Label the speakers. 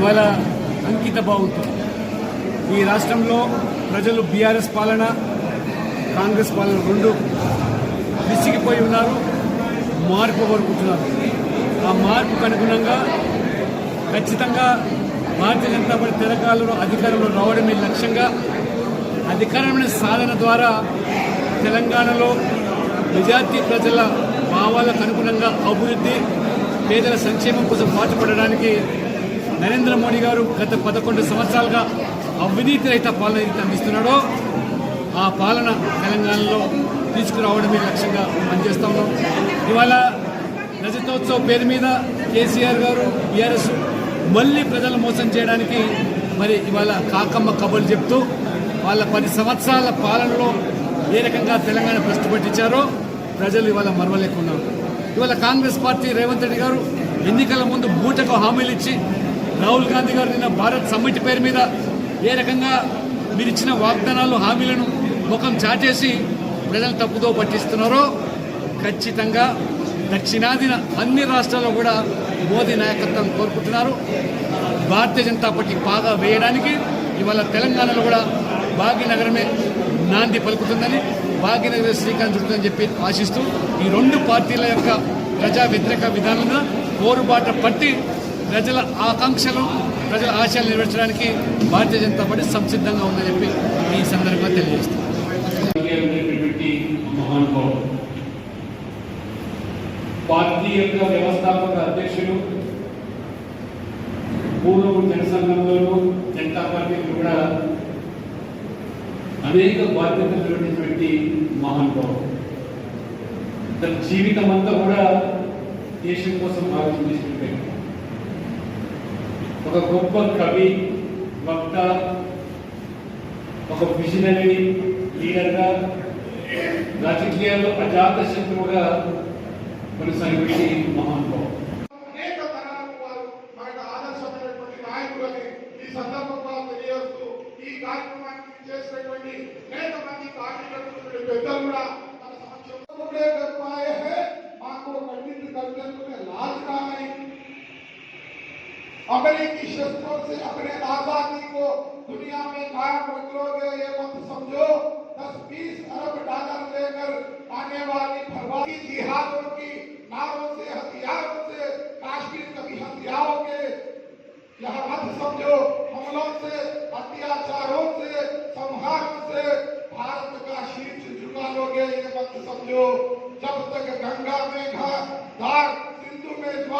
Speaker 1: ఇవాళ అంకిత భావంతో ఈ రాష్ట్రంలో ప్రజలు బీఆర్ఎస్ పాలన కాంగ్రెస్ పాలన రెండు విసిగిపోయి ఉన్నారు మార్పు కోరుకుంటున్నారు ఆ మార్పుకు అనుగుణంగా ఖచ్చితంగా భారతీయ జనతా పార్టీ తెలంగాణలో అధికారంలో రావడమే లక్ష్యంగా అధికారమైన సాధన ద్వారా తెలంగాణలో మెజార్టీ ప్రజల భావాలకు అనుగుణంగా అభివృద్ధి పేదల సంక్షేమం కోసం పాటుపడడానికి నరేంద్ర మోడీ గారు గత పదకొండు సంవత్సరాలుగా అవినీతి రహిత పాలన అందిస్తున్నాడో ఆ పాలన తెలంగాణలో తీసుకురావడమే లక్ష్యంగా పనిచేస్తా ఉన్నాం. ఇవాళ రజతోత్సవ పేరు మీద కేసీఆర్ గారు బీఆర్ఎస్ మళ్ళీ ప్రజలు మోసం చేయడానికి మరి ఇవాళ కాకమ్మ కబుర్లు చెప్తూ వాళ్ళ పది సంవత్సరాల పాలనలో ఏ రకంగా తెలంగాణ ప్రశ్న పట్టించారో ప్రజలు ఇవాళ మరవలేకున్నారు ఇవాళ కాంగ్రెస్ పార్టీ రేవంత్ రెడ్డి గారు ఎన్నికల ముందు బూటకు హామీలు ఇచ్చి రాహుల్ గాంధీ గారు నిన్న భారత్ సమ్మిట్ పేరు మీద ఏ రకంగా మీరు ఇచ్చిన వాగ్దానాలు హామీలను ముఖం చాటేసి ప్రజలు తప్పుదో పట్టిస్తున్నారో ఖచ్చితంగా దక్షిణాదిన అన్ని రాష్ట్రాల్లో కూడా మోదీ నాయకత్వం కోరుకుంటున్నారు. భారతీయ జనతా పార్టీ బాగా వేయడానికి ఇవాళ తెలంగాణలో కూడా భాగ్యనగరమే నాంది పలుకుతుందని భాగ్యనగర శ్రీకాంత్ చుడుతుందని చెప్పి ఆశిస్తూ ఈ రెండు పార్టీల యొక్క ప్రజా వ్యతిరేక విధానంగా పోరుబాట పట్టి ప్రజల ఆకాంక్షలు ప్రజల ఆశయాలు నెరవేర్చడానికి భారతీయ జనతా పార్టీ సంసిద్ధంగా ఉందని చెప్పి ఈ సందర్భంగా
Speaker 2: తెలియజేస్తాను పార్టీ యొక్క వ్యవస్థాపక అధ్యక్షులు పూర్వపు జనసంఘంలోనూ జనతా పార్టీలో కూడా అనేక బాధ్యతలు నిర్వహించినటువంటి మహానుభావుడు తన జీవితం అంతా కూడా దేశం కోసం ఆలోచన ఒక గొప్ప కవి వక్త ఒక విజనరీ లీడర్గా రాజకీయాల్లో అజాత శత్రువుగా కొనసాగించి మహానుభావం
Speaker 3: అనేక చేసినటువంటి అనేక మంది కార్యకర్తలు పెద్దలు కూడా మన సమక్షంలో గొప్ప की शस्त्रों से अपने आज़ादी को दुनिया में कायम रख लोगे ये मत समझो। दस, बीस अरब डॉलर लेकर आने वाली फरवादी जिहादों की नारों से, हथियारों से, काश्मीर कभी हम जाओगे यह मत समझो, हमलों से, अत्याचारों से, संहारों से भारत का शीर्ष झुका लोगे, ये मत समझो। जब तक गंगा में घा धार सिंधु में